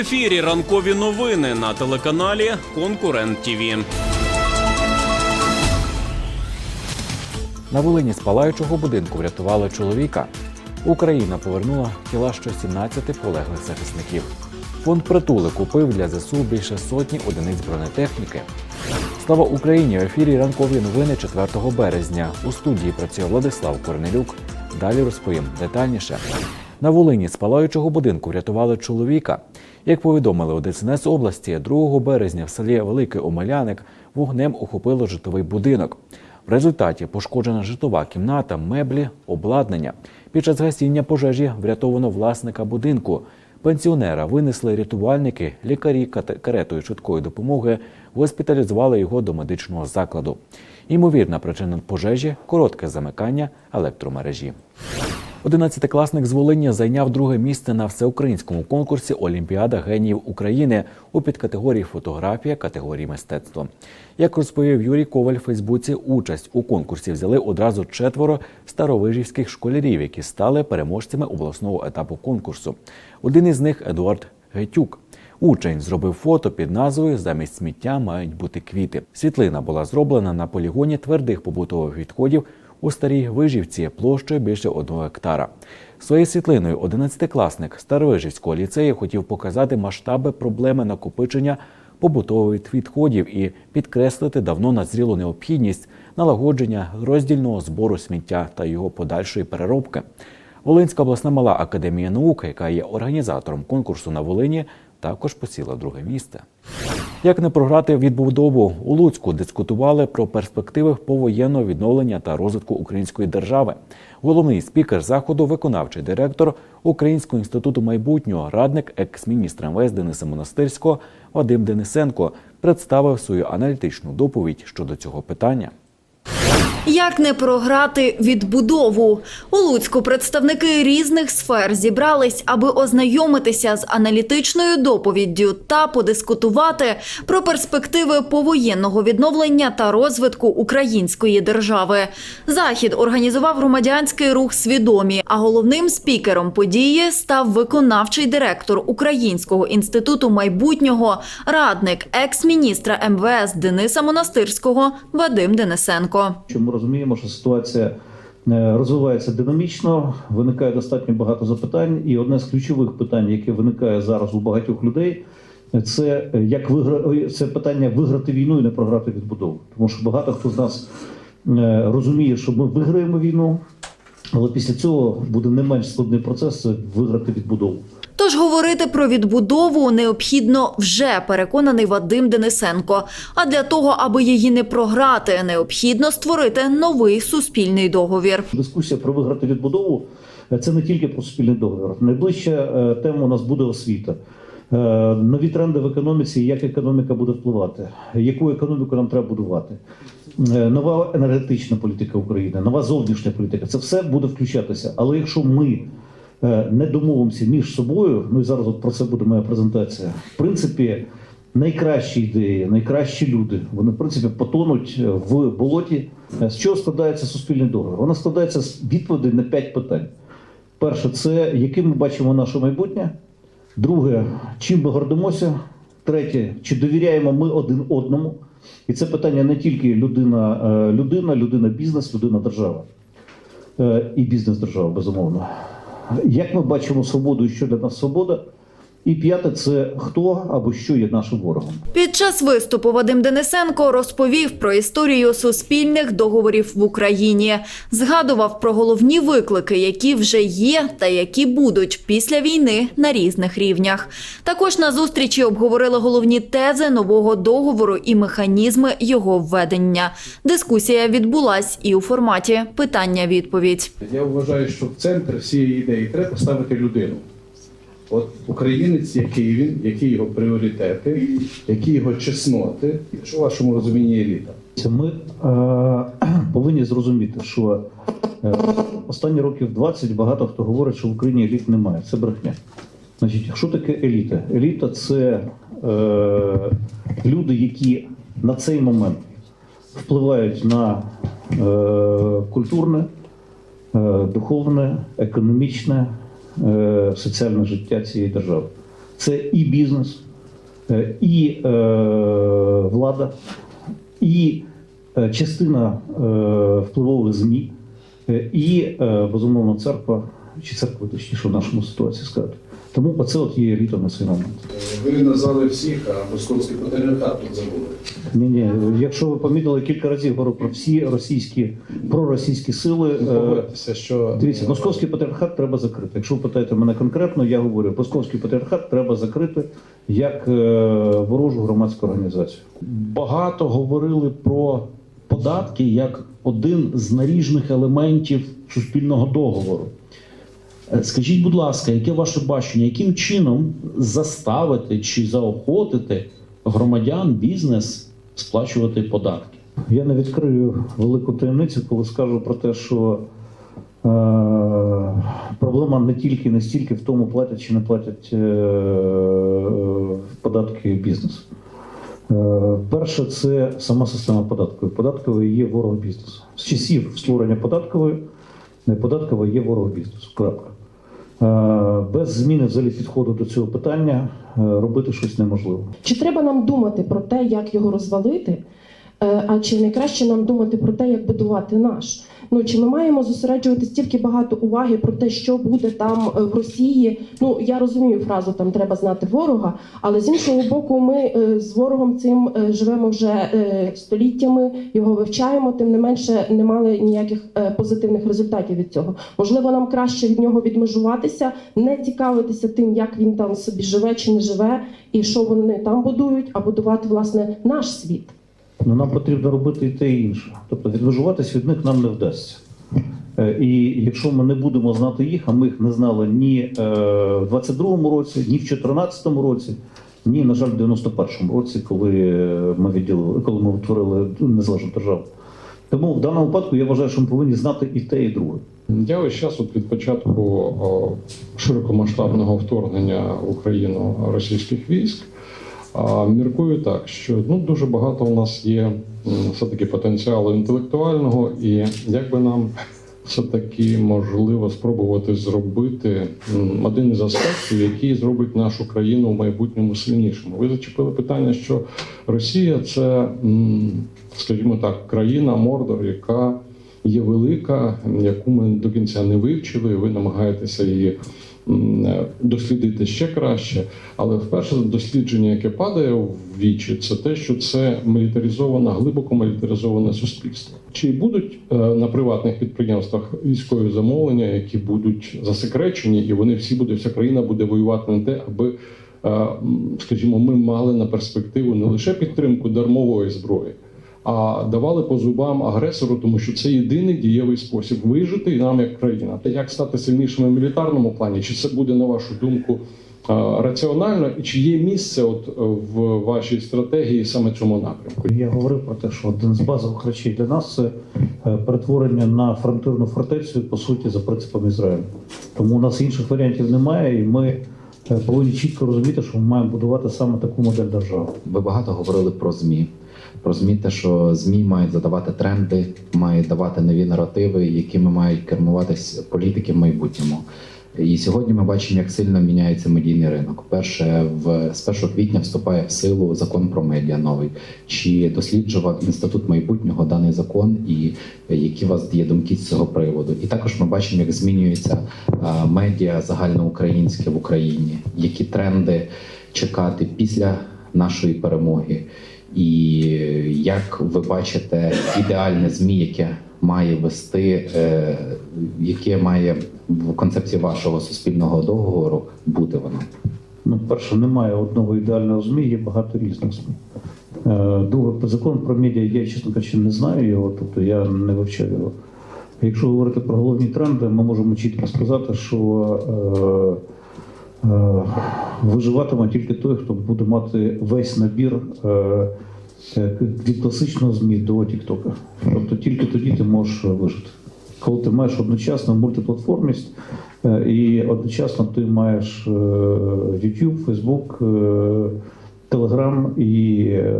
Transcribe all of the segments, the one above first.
Ефірі ранкові новини на телеканалі Конкурент ТІВІ. На Волині з палаючого будинку врятували чоловіка. Україна повернула тіла ще 17 полеглих захисників. Фонд притули купив для ЗСУ більше сотні одиниць бронетехніки. Слава Україні! В ефірі ранкові новини 4 березня. У студії працює Владислав Корнелюк. Далі розповім детальніше. На Волині з палаючого будинку врятували чоловіка. Як повідомили у ДСНС області, 2 березня в селі Великий Омеляник вогнем охопило житловий будинок. В результаті пошкоджена житлова кімната, меблі, обладнання. Під час гасіння пожежі врятовано власника будинку. Пенсіонера винесли рятувальники, лікарі каретою швидкої допомоги госпіталізували його до медичного закладу. Ймовірна причина пожежі коротке замикання електромережі. Одинадцятикласник з Волині зайняв друге місце на всеукраїнському конкурсі Олімпіада геніїв України у підкатегорії фотографія категорії мистецтво. Як розповів Юрій Коваль в Фейсбуці, участь у конкурсі взяли одразу четверо старовижівських школярів, які стали переможцями обласного етапу конкурсу. Один із них Едуард Гетюк. Учень зробив фото під назвою Замість сміття мають бути квіти. Світлина була зроблена на полігоні твердих побутових відходів у старій вижівці площею більше одного гектара. Своєю світлиною 11-класник Старовижівського ліцею хотів показати масштаби проблеми накопичення побутових відходів і підкреслити давно назрілу необхідність налагодження роздільного збору сміття та його подальшої переробки. Волинська обласна мала академія наук, яка є організатором конкурсу на Волині, також посіла друге місце. Як не програти відбудову у Луцьку, дискутували про перспективи повоєнного відновлення та розвитку української держави. Головний спікер заходу, виконавчий директор Українського інституту майбутнього, радник екс-міністра МВС Дениса Монастирського Вадим Денисенко представив свою аналітичну доповідь щодо цього питання. Як не програти відбудову? У Луцьку представники різних сфер зібрались, аби ознайомитися з аналітичною доповіддю та подискутувати про перспективи повоєнного відновлення та розвитку української держави. Захід організував громадянський рух свідомі, а головним спікером події став виконавчий директор Українського інституту майбутнього, радник екс-міністра МВС Дениса Монастирського Вадим Денисенко. що ми розуміємо, що ситуація е, розвивається динамічно, виникає достатньо багато запитань, і одне з ключових питань, яке виникає зараз у багатьох людей, це е, як вигра... це питання виграти війну і не програти відбудову. Тому що багато хто з нас е, розуміє, що ми виграємо війну, але після цього буде не менш складний процес виграти відбудову. Тож говорити про відбудову необхідно вже переконаний Вадим Денисенко. А для того, аби її не програти, необхідно створити новий суспільний договір. Дискусія про виграти відбудову це не тільки про спільний договір. Найближча е, тема у нас буде освіта. Е, Нові тренди в економіці, як економіка буде впливати, яку економіку нам треба будувати, Е, нова енергетична політика України, нова зовнішня політика. Це все буде включатися. Але якщо ми е, не домовимося між собою, ну і зараз от про це буде моя презентація. В принципі, найкращі ідеї, найкращі люди, вони в принципі потонуть е, в болоті. Е, З чого складається суспільний договір? Вона складається з відповідей на п'ять питань. Перше, це яким ми бачимо наше майбутнє. Друге, чим ми гордимося. Третє, чи довіряємо ми один одному. І це питання не тільки людина, людина, людина бізнес, людина держава. І бізнес держава, безумовно. Як ми бачимо свободу і що для нас свобода? І п'яте це хто або що є нашим ворогом. Під час виступу Вадим Денисенко розповів про історію суспільних договорів в Україні, згадував про головні виклики, які вже є та які будуть після війни на різних рівнях. Також на зустрічі обговорили головні тези нового договору і механізми його введення. Дискусія відбулась і у форматі питання-відповідь. Я вважаю, що в центр всієї ідеї треба поставити людину. От українець, який він, які його пріоритети, які його чесноти, що в вашому розумінні еліта. Ми е, повинні зрозуміти, що е, останні років 20 багато хто говорить, що в Україні еліт немає. Це брехня. Значить, що таке еліта? Еліта це е, люди, які на цей момент впливають на е, культурне, е, духовне, економічне, соціальне життя цієї держави. Це і бізнес, е, і е, влада, і е, частина е, впливових ЗМІ, е, і е, безумовно церква, чи церква, точніше, в нашому ситуації сказати. Тому оце от є еліта на цей момент. Ви назвали всіх, а московський патріархат тут забули. Ні, ні, якщо ви помітили, кілька разів говорю про всі російські проросійські сили. е, Погодьтеся, що Дивіться, московський патріархат треба закрити. Якщо ви питаєте мене конкретно, я говорю, московський патріархат треба закрити як е, ворожу громадську організацію. багато говорили про податки як один з наріжних елементів суспільного договору. Е, Скажіть, будь ласка, яке ваше бачення, яким чином заставити чи заохотити громадян, бізнес сплачувати податки? Я не відкрию велику таємницю, коли скажу про те, що е, проблема не тільки не стільки в тому, платять чи не платять е, податки бізнесу. Е, перше, це сама система податкової. Податковий є ворог бізнесу. З часів створення податкової, не податкової є ворог бізнесу. Крапка. Е, без зміни взагалі підходу до цього питання е, робити щось неможливо. Чи треба нам думати про те, як його розвалити? Е, А чи не краще нам думати про те, як будувати наш? Ну чи ми маємо зосереджувати стільки багато уваги про те, що буде там е, в Росії? Ну я розумію фразу там треба знати ворога, але з іншого боку, ми е, з ворогом цим е, живемо вже століттями, його вивчаємо. Тим не менше не мали ніяких позитивних результатів від цього. Можливо, нам краще від нього відмежуватися, не цікавитися тим, як він там собі живе чи не живе, і що вони там будують, а будувати власне наш світ. Ну, нам потрібно робити і те, і інше. Тобто відмежуватись від них нам не вдасться. Е, І якщо ми не будемо знати їх, а ми їх не знали ні е, в 22-му році, ні в 14-му році, ні, на жаль, в 91-му році, коли е, ми відділили, коли ми утворили незалежну державу. Тому в даному випадку я вважаю, що ми повинні знати і те, і друге. Я весь час от від початку широкомасштабного вторгнення в Україну російських військ міркую так, що ну дуже багато у нас є все-таки потенціалу інтелектуального, і як би нам все-таки можливо спробувати зробити один із аспектів, який зробить нашу країну в майбутньому сильнішою. Ви зачепили питання, що Росія це, скажімо так, країна Мордор, яка є велика, яку ми до кінця не вивчили. і Ви намагаєтеся її дослідити ще краще. Але вперше дослідження, яке падає в вічі, це те, що це мілітаризоване, глибоко мілітаризоване суспільство. Чи будуть е, на приватних підприємствах військові замовлення, які будуть засекречені, і вони всі будуть, вся країна буде воювати на те, аби. е, Скажімо, ми мали на перспективу не лише підтримку дармової зброї, а давали по зубам агресору, тому що це єдиний дієвий спосіб вижити нам як країна. Та як стати сильнішими в мілітарному плані? Чи це буде на вашу думку раціонально, і чи є місце от е, в вашій стратегії саме цьому напрямку? Я говорив про те, що один з базових речей для нас це е, перетворення на фронтирну фортецю, по суті, за принципом Ізраїлю. Тому у нас інших варіантів немає, і ми е, повинні чітко розуміти, що ми маємо будувати саме таку модель держави. Ви багато говорили про ЗМІ. Те, що ЗМІ мають задавати тренди, мають давати нові наративи, якими мають кермуватись політики в майбутньому. І сьогодні ми бачимо, як сильно міняється медійний ринок. Перше, в з 1 квітня вступає в силу закон про медіа новий. Чи досліджував інститут майбутнього даний закон, і які у вас є думки з цього приводу? І також ми бачимо, як змінюється а, медіа загальноукраїнське в Україні, які тренди чекати після нашої перемоги. І як ви бачите ідеальне змі, яке має вести, е, яке має в концепції вашого суспільного договору бути воно? Ну, перше, немає одного ідеального ЗМІ, є багато різних ЗМІ. Е, Друге, закон про медіа, я, чесно кажучи, не знаю його, тобто я не вивчав його. Якщо говорити про головні тренди, ми можемо чітко сказати, що е, виживатиме тільки той, хто буде мати весь набір е, е, від класичного ЗМІ до Тіктока. Тобто тільки тоді ти можеш вижити. Коли ти маєш одночасно мультиплатформість, е, і одночасно ти маєш е, YouTube, Facebook, е, Telegram і е,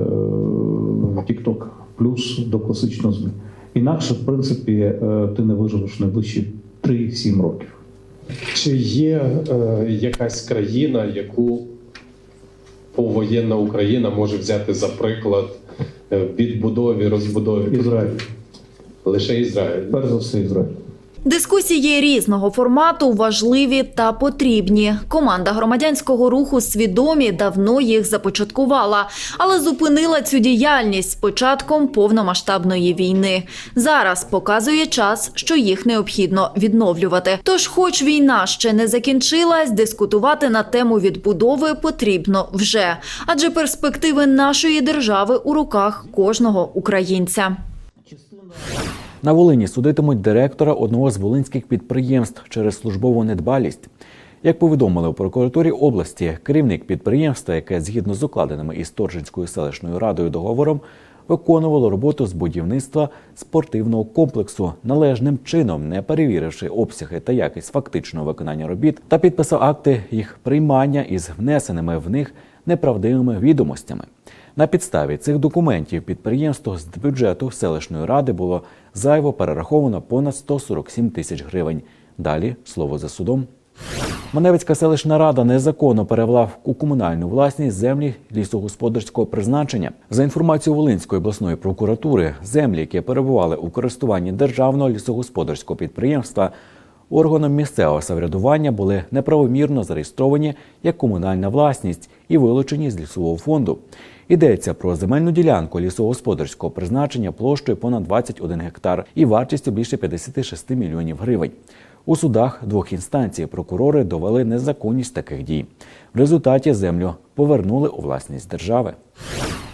TikTok, плюс до класичного ЗМІ. Інакше, в принципі, е, ти не виживеш найближчі 3-7 років. Чи є е, якась країна, яку повоєнна Україна може взяти за приклад е, відбудові, розбудові Ізраїль, лише Ізраїль. перш за все, Ізраїль. Дискусії різного формату важливі та потрібні. Команда громадянського руху свідомі давно їх започаткувала, але зупинила цю діяльність з початком повномасштабної війни. Зараз показує час, що їх необхідно відновлювати. Тож, хоч війна ще не закінчилась, дискутувати на тему відбудови потрібно вже, адже перспективи нашої держави у руках кожного українця. На Волині судитимуть директора одного з волинських підприємств через службову недбалість. Як повідомили у прокуратурі області, керівник підприємства, яке згідно з укладеними із Торжинською селищною радою договором виконувало роботу з будівництва спортивного комплексу, належним чином не перевіривши обсяги та якість фактичного виконання робіт, та підписав акти їх приймання із внесеними в них неправдивими відомостями. На підставі цих документів підприємство з бюджету селищної ради було зайво перераховано понад 147 тисяч гривень. Далі слово за судом. Маневицька селищна рада незаконно перевела у комунальну власність землі лісогосподарського призначення. За інформацією Волинської обласної прокуратури, землі, які перебували у користуванні державного лісогосподарського підприємства, органом місцевого самоврядування були неправомірно зареєстровані як комунальна власність і вилучені з лісового фонду. Йдеться про земельну ділянку лісогосподарського призначення площею понад 21 гектар і вартістю більше 56 мільйонів гривень. У судах двох інстанцій прокурори довели незаконність таких дій. В результаті землю повернули у власність держави.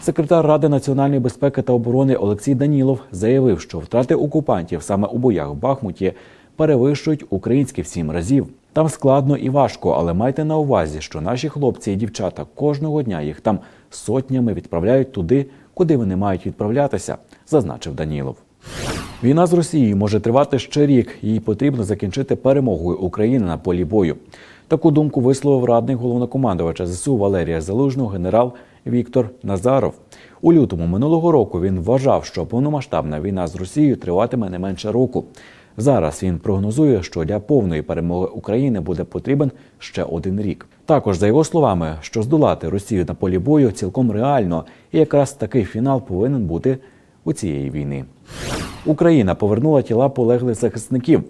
Секретар Ради національної безпеки та оборони Олексій Данілов заявив, що втрати окупантів саме у боях в Бахмуті перевищують українські в сім разів. Там складно і важко, але майте на увазі, що наші хлопці і дівчата кожного дня їх там сотнями відправляють туди, куди вони мають відправлятися, зазначив Данілов. Війна з Росією може тривати ще рік. Їй потрібно закінчити перемогою України на полі бою. Таку думку висловив радник головнокомандувача ЗСУ Валерія Залужного генерал Віктор Назаров. У лютому минулого року він вважав, що повномасштабна війна з Росією триватиме не менше року. Зараз він прогнозує, що для повної перемоги України буде потрібен ще один рік. Також за його словами, що здолати Росію на полі бою цілком реально, і якраз такий фінал повинен бути у цієї війни. Україна повернула тіла полеглих захисників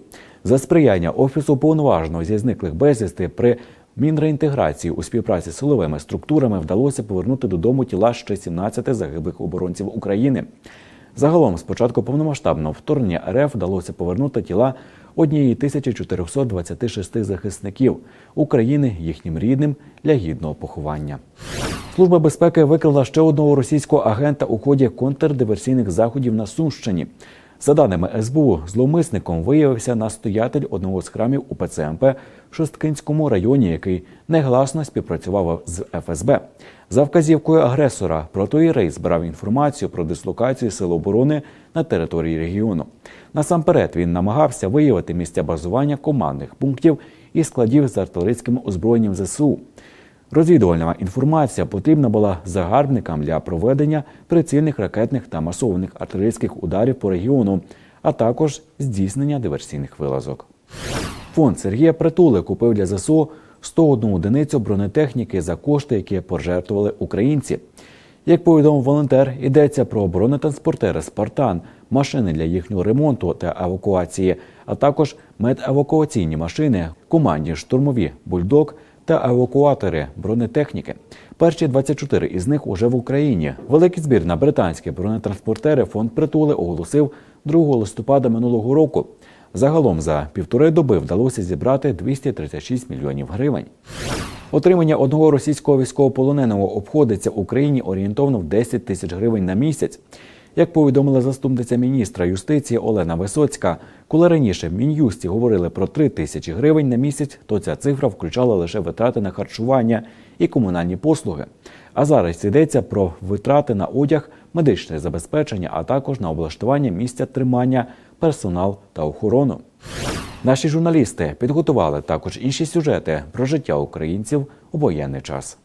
за сприяння офісу повноваженого зі зниклих безвісти при мінреінтеграції у співпраці з силовими структурами вдалося повернути додому тіла ще 17 загиблих оборонців України. Загалом, з початку повномасштабного вторгнення РФ вдалося повернути тіла однієї 1426 захисників України їхнім рідним для гідного поховання. Служба безпеки викрила ще одного російського агента у ході контрдиверсійних заходів на Сумщині. За даними СБУ, зловмисником виявився настоятель одного з храмів УПЦ МП в Шосткинському районі, який негласно співпрацював з ФСБ. За вказівкою агресора протоїрей збирав інформацію про дислокацію сил оборони на території регіону. Насамперед він намагався виявити місця базування командних пунктів і складів з артилерійським озброєнням ЗСУ. Розвідувальна інформація потрібна була загарбникам для проведення прицільних ракетних та масованих артилерійських ударів по регіону, а також здійснення диверсійних вилазок. Фонд Сергія Притули купив для ЗСУ 101 одиницю бронетехніки за кошти, які пожертвували українці. Як повідомив волонтер, йдеться про бронетранспортери Спартан, машини для їхнього ремонту та евакуації, а також медевакуаційні машини, командні штурмові бульдог та евакуатори бронетехніки. Перші 24 із них уже в Україні. Великий збір на британські бронетранспортери фонд притули оголосив 2 листопада минулого року. Загалом за півтори доби вдалося зібрати 236 мільйонів гривень. Отримання одного російського військовополоненого обходиться Україні орієнтовно в 10 тисяч гривень на місяць. Як повідомила заступниця міністра юстиції Олена Висоцька, коли раніше в мін'юсті говорили про 3 тисячі гривень на місяць, то ця цифра включала лише витрати на харчування і комунальні послуги. А зараз йдеться про витрати на одяг, медичне забезпечення, а також на облаштування місця тримання, персонал та охорону. Наші журналісти підготували також інші сюжети про життя українців у воєнний час.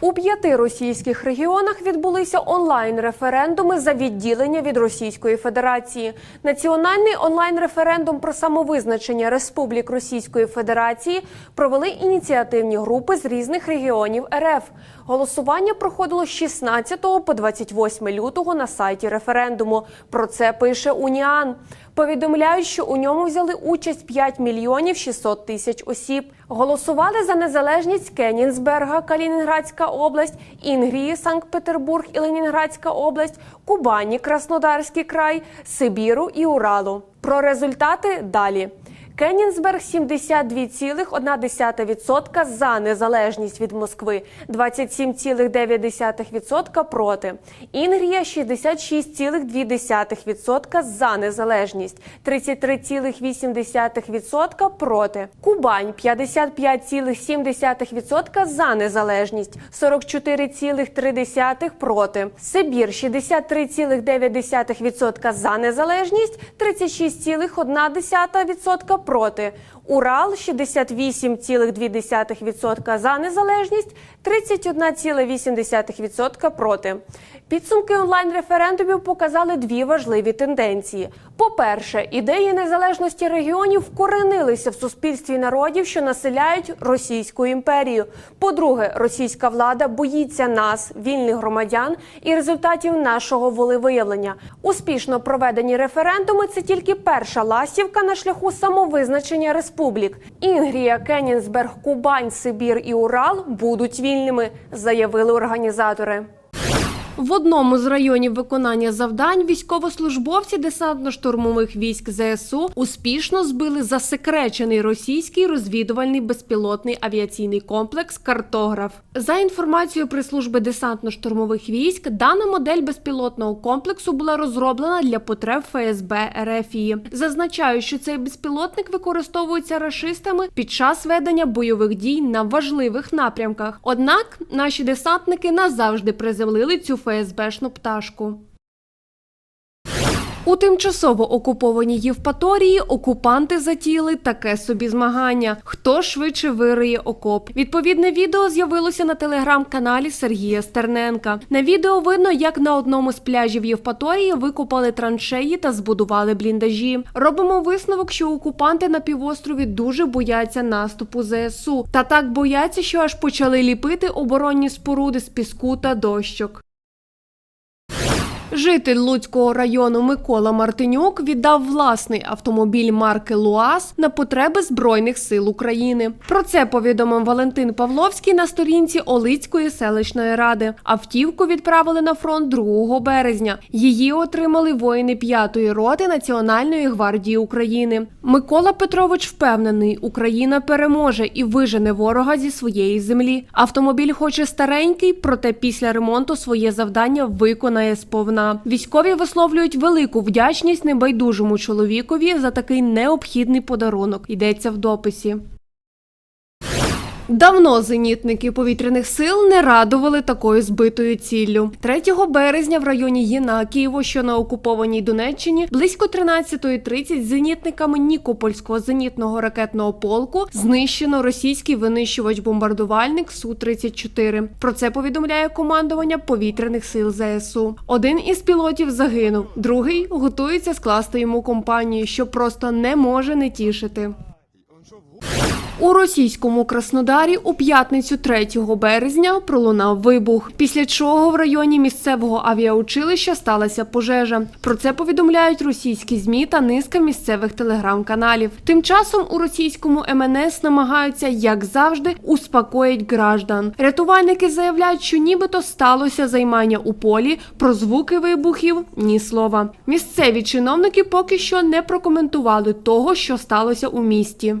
У п'яти російських регіонах відбулися онлайн-референдуми за відділення від Російської Федерації. Національний онлайн-референдум про самовизначення республік Російської Федерації провели ініціативні групи з різних регіонів РФ. Голосування проходило з 16 по 28 лютого на сайті референдуму. Про це пише Уніан. Повідомляють, що у ньому взяли участь 5 мільйонів 600 тисяч осіб. Голосували за незалежність Кенінсберга, Калінінградська область, Інгрії, Санкт-Петербург і Ленінградська область, Кубані, Краснодарський край, Сибіру і Уралу. Про результати далі. Кенінсберг 72,1% за незалежність від Москви, 27,9% проти. Інгрія 66,2% за незалежність, 33,8% проти. Кубань 55,7% за незалежність, 44,3% проти. Сибір 63,9% за незалежність, 36,1% проти. Урал 68,2% за незалежність, 31,8% проти. Підсумки онлайн-референдумів показали дві важливі тенденції. По-перше, ідеї незалежності регіонів вкоренилися в суспільстві народів, що населяють Російську імперію. По-друге, російська влада боїться нас, вільних громадян, і результатів нашого волевиявлення. Успішно проведені референдуми це тільки перша ластівка на шляху самовизначення республік. Інгрія, Кенінсберг, Кубань, Сибір і Урал будуть вільними, заявили організатори. В одному з районів виконання завдань військовослужбовці десантно-штурмових військ ЗСУ успішно збили засекречений російський розвідувальний безпілотний авіаційний комплекс Картограф. За інформацією прес-служби десантно-штурмових військ, дана модель безпілотного комплексу була розроблена для потреб ФСБ РФії. Зазначаю, що цей безпілотник використовується рашистами під час ведення бойових дій на важливих напрямках. Однак наші десантники назавжди приземлили цю ФСБшну пташку. У тимчасово окупованій Євпаторії окупанти затіяли таке собі змагання. Хто швидше вириє окоп? Відповідне відео з'явилося на телеграм-каналі Сергія Стерненка. На відео видно, як на одному з пляжів Євпаторії викопали траншеї та збудували бліндажі. Робимо висновок, що окупанти на півострові дуже бояться наступу ЗСУ. Та так бояться, що аж почали ліпити оборонні споруди з піску та дощок. Житель Луцького району Микола Мартинюк віддав власний автомобіль марки Луаз на потреби Збройних сил України. Про це повідомив Валентин Павловський на сторінці Олицької селищної ради. Автівку відправили на фронт 2 березня. Її отримали воїни 5-ї роти Національної гвардії України. Микола Петрович впевнений, Україна переможе і вижене ворога зі своєї землі. Автомобіль, хоч і старенький, проте після ремонту своє завдання виконає сповна. Військові висловлюють велику вдячність небайдужому чоловікові за такий необхідний подарунок. Йдеться в дописі. Давно зенітники повітряних сил не радували такою збитою ціллю. 3 березня в районі Єнакієво, що на окупованій Донеччині, близько 13.30 зенітниками Нікопольського зенітного ракетного полку знищено російський винищувач-бомбардувальник Су-34. Про це повідомляє командування повітряних сил ЗСУ. Один із пілотів загинув, другий готується скласти йому компанію, що просто не може не тішити. У російському Краснодарі у п'ятницю 3 березня пролунав вибух, після чого в районі місцевого авіаучилища сталася пожежа. Про це повідомляють російські змі та низка місцевих телеграм-каналів. Тим часом у російському МНС намагаються, як завжди, успокоїть граждан. Рятувальники заявляють, що нібито сталося займання у полі. Про звуки вибухів ні слова. Місцеві чиновники поки що не прокоментували того, що сталося у місті.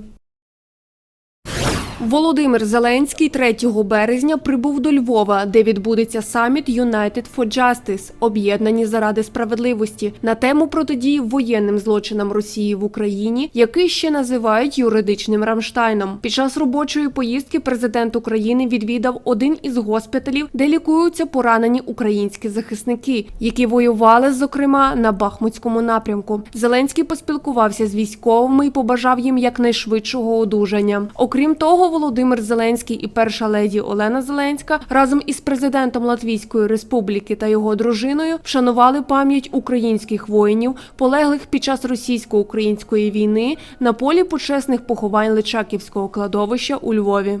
Володимир Зеленський 3 березня прибув до Львова, де відбудеться саміт United for Justice – об'єднані заради справедливості на тему протидії воєнним злочинам Росії в Україні, який ще називають юридичним Рамштайном. Під час робочої поїздки президент України відвідав один із госпіталів, де лікуються поранені українські захисники, які воювали, зокрема, на Бахмутському напрямку. Зеленський поспілкувався з військовими і побажав їм якнайшвидшого одужання. Окрім того, Володимир Зеленський і перша леді Олена Зеленська разом із президентом Латвійської республіки та його дружиною вшанували пам'ять українських воїнів, полеглих під час російсько-української війни на полі почесних поховань Личаківського кладовища у Львові.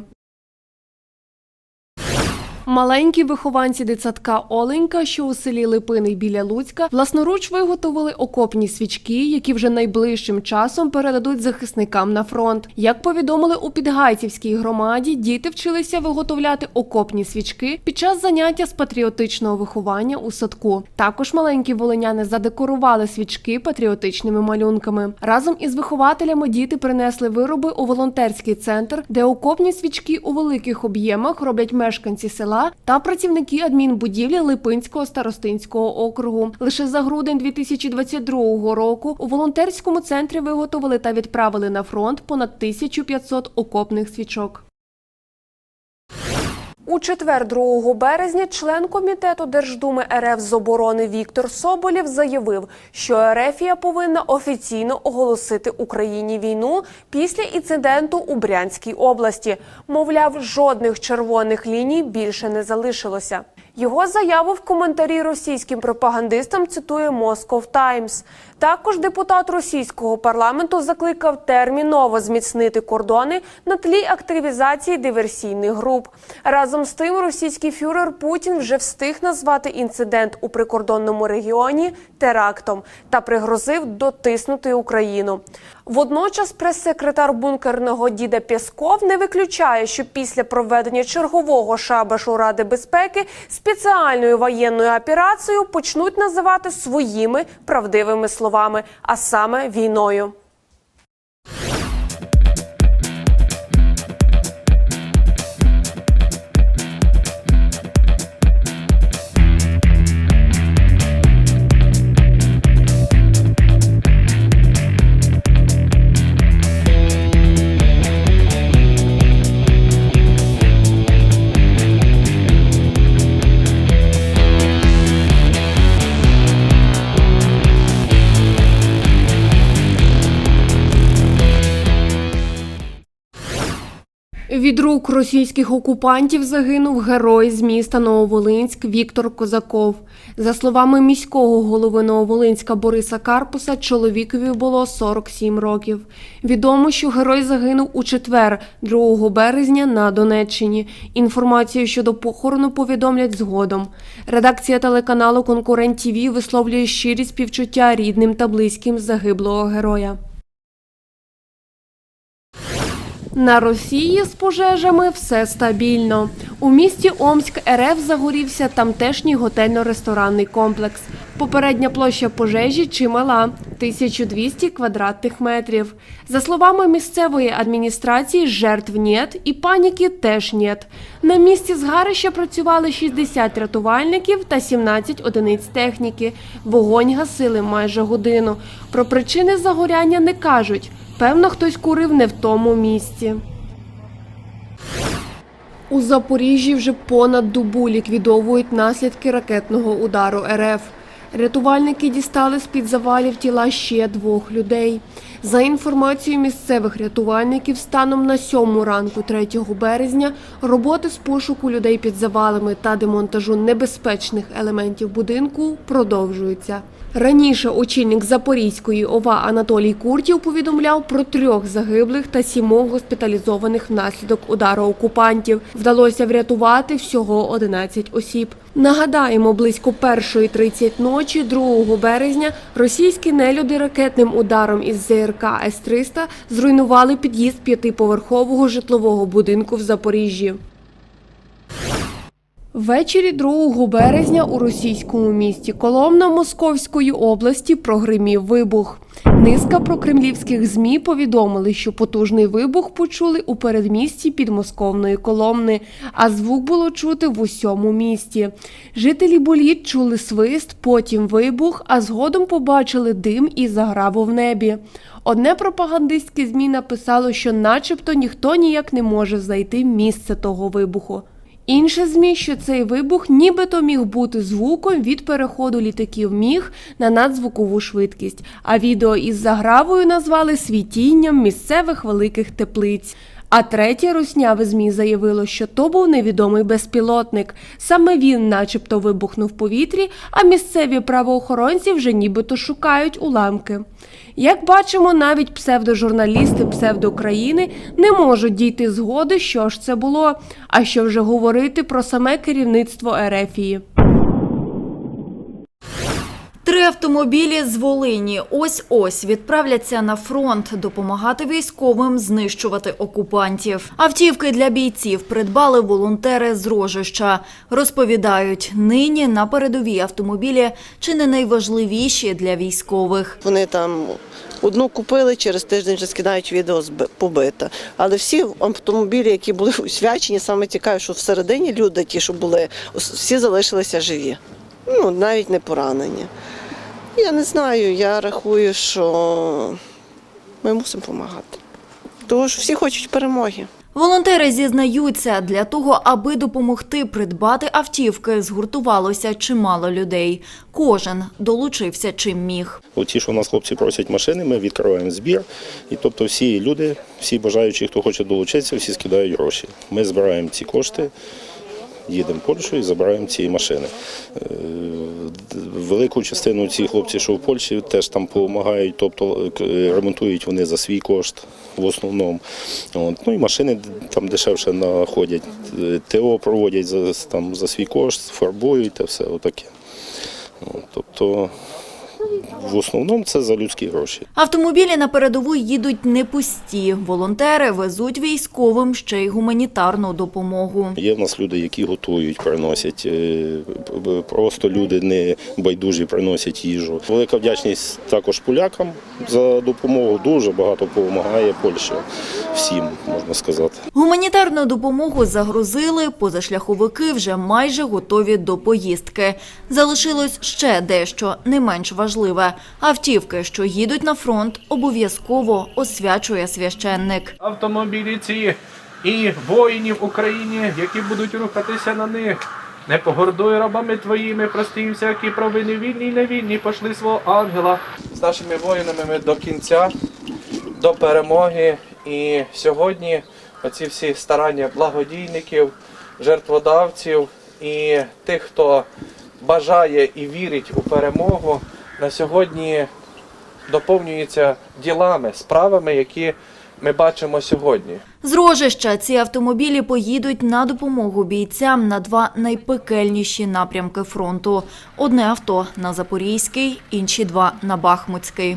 Маленькі вихованці дитсадка Оленька, що у селі Липини біля Луцька, власноруч виготовили окопні свічки, які вже найближчим часом передадуть захисникам на фронт. Як повідомили у Підгайцівській громаді, діти вчилися виготовляти окопні свічки під час заняття з патріотичного виховання у садку. Також маленькі волиняни задекорували свічки патріотичними малюнками. Разом із вихователями діти принесли вироби у волонтерський центр, де окопні свічки у великих об'ємах роблять мешканці села та працівники адмінбудівлі Липинського старостинського округу. Лише за грудень 2022 року у волонтерському центрі виготовили та відправили на фронт понад 1500 окопних свічок. У четвер, 2 березня, член комітету Держдуми РФ з оборони Віктор Соболєв заявив, що Ерефія повинна офіційно оголосити Україні війну після інциденту у Брянській області. Мовляв, жодних червоних ліній більше не залишилося. Його заяву в коментарі російським пропагандистам цитує Moscow Times. Також депутат російського парламенту закликав терміново зміцнити кордони на тлі активізації диверсійних груп. Разом з тим, російський фюрер Путін вже встиг назвати інцидент у прикордонному регіоні терактом та пригрозив дотиснути Україну. Водночас прес-секретар бункерного діда Пєсков не виключає, що після проведення чергового шабашу Ради безпеки спеціальною воєнною операцією почнуть називати своїми правдивими словами, а саме війною. Від рук російських окупантів загинув герой з міста Нововолинськ Віктор Козаков. За словами міського голови Нововолинська Бориса Карпуса, чоловікові було 47 років. Відомо, що герой загинув у четвер, 2 березня, на Донеччині. Інформацію щодо похорону повідомлять згодом. Редакція телеканалу Конкурент ТІВІ висловлює щирі співчуття рідним та близьким загиблого героя. На Росії з пожежами все стабільно. У місті Омськ РФ загорівся тамтешній готельно-ресторанний комплекс. Попередня площа пожежі чимала 1200 квадратних метрів. За словами місцевої адміністрації, жертв нет і паніки теж нет. На місці згарища працювали 60 рятувальників та 17 одиниць техніки. Вогонь гасили майже годину. Про причини загоряння не кажуть. Певно, хтось курив не в тому місці. У Запоріжжі вже понад добу ліквідовують наслідки ракетного удару РФ. Рятувальники дістали з-під завалів тіла ще двох людей. За інформацією місцевих рятувальників, станом на сьому ранку 3 березня роботи з пошуку людей під завалами та демонтажу небезпечних елементів будинку продовжуються. Раніше очільник Запорізької ОВА Анатолій Куртів повідомляв про трьох загиблих та сімох госпіталізованих внаслідок удару окупантів. Вдалося врятувати всього 11 осіб. Нагадаємо, близько 1.30 ночі, 2 березня, російські нелюди ракетним ударом із ЗРК С-300 зруйнували під'їзд п'ятиповерхового житлового будинку в Запоріжжі. Ввечері 2 березня у російському місті Коломна Московської області прогримів вибух. Низка прокремлівських ЗМІ повідомили, що потужний вибух почули у передмісті підмосковної Коломни, а звук було чути в усьому місті. Жителі боліт чули свист, потім вибух, а згодом побачили дим і заграву в небі. Одне пропагандистське ЗМІ написало, що начебто ніхто ніяк не може знайти місце того вибуху. Інше ЗМІ, що цей вибух нібито міг бути звуком від переходу літаків міг на надзвукову швидкість, а відео із загравою назвали світінням місцевих великих теплиць. А третє русняве ЗМІ заявило, що то був невідомий безпілотник. Саме він, начебто, вибухнув в повітрі, а місцеві правоохоронці вже нібито шукають уламки. Як бачимо, навіть псевдожурналісти псевдоукраїни не можуть дійти згоди, що ж це було, а що вже говорити про саме керівництво Ерефії. Три автомобілі з Волині ось-ось відправляться на фронт допомагати військовим знищувати окупантів. Автівки для бійців придбали волонтери з Рожища. Розповідають, нині на передовій автомобілі чи не найважливіші для військових. Вони там одну купили, через тиждень вже скидають відео з побита. Але всі автомобілі, які були усвячені, саме цікаве, що всередині люди, ті, що були, всі залишилися живі. Ну, навіть не поранені. Я не знаю, я рахую, що ми мусимо допомагати. Тому що всі хочуть перемоги. Волонтери зізнаються, для того, аби допомогти придбати автівки, згуртувалося чимало людей. Кожен долучився чим міг. Оті, що у нас хлопці просять машини, ми відкриваємо збір. І тобто всі люди, всі бажаючі, хто хоче долучитися, всі скидають гроші. Ми збираємо ці кошти, їдемо в Польщу і забираємо ці машини. Е, Велику частину ці хлопці, що в Польщі, теж там допомагають, тобто е, ремонтують вони за свій кошт в основному. От. Ну і машини там дешевше знаходять, Е, ТО проводять за, там, за свій кошт, фарбують та все отаке. От, Тобто в основному це за людські гроші. Автомобілі на передову їдуть не пусті. Волонтери везуть військовим ще й гуманітарну допомогу. Є в нас люди, які готують, приносять. е, Просто люди не байдужі приносять їжу. Велика вдячність також полякам за допомогу. Дуже багато допомагає Польща всім, можна сказати. Гуманітарну допомогу загрузили, позашляховики вже майже готові до поїздки. Залишилось ще дещо не менш важливе. Автівки, що їдуть на фронт, обов'язково освячує священник. автомобілі ці і воїнів Україні, які будуть рухатися на них. Не погордуй рабами твоїми, прости їм всякі провини вільні й невільні, пошли свого ангела. З нашими воїнами ми до кінця, до перемоги. І сьогодні оці всі старання благодійників, жертводавців і тих, хто бажає і вірить у перемогу, на сьогодні доповнюється ділами, справами, які ми бачимо сьогодні. З Рожища ці автомобілі поїдуть на допомогу бійцям на два найпекельніші напрямки фронту. Одне авто на Запорізький, інші два на Бахмутський.